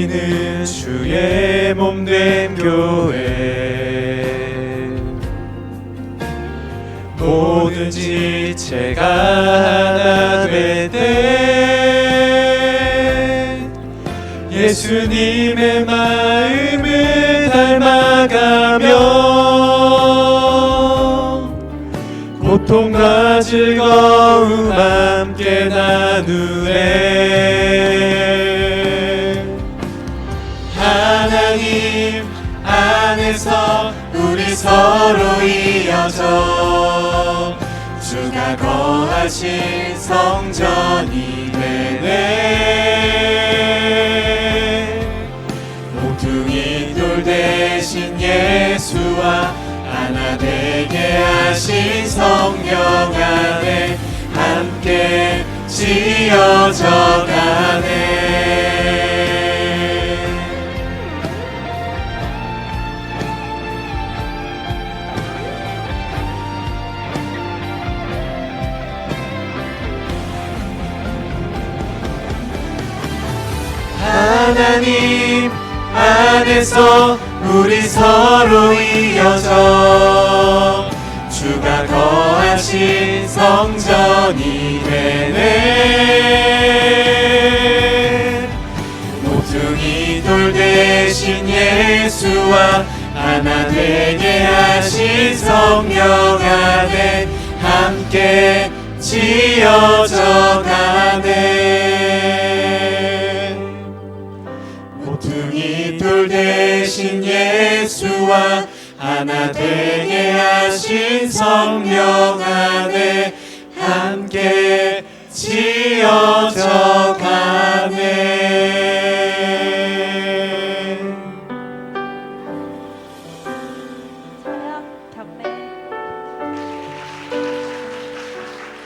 우리는 주의 몸된 교회. 모든 지체가 하나 되되 예수님의 마음을 닮아가며 고통과 즐거움 함께 나누네 하나님 안에서 우리 서로 이어져 주가 거하신 성전이 되네. 모퉁이 돌 대신 예수와 하나 되게 하신 성령 안에 함께 지어져 가네 하나님 안에서 우리 서로 이어져. 주가 거하신 성전이 되네 모퉁이 돌 대신 예수와 하나 되게 하신 성령 안에 함께 지어 대신 예수와 하나 되게 하신 성령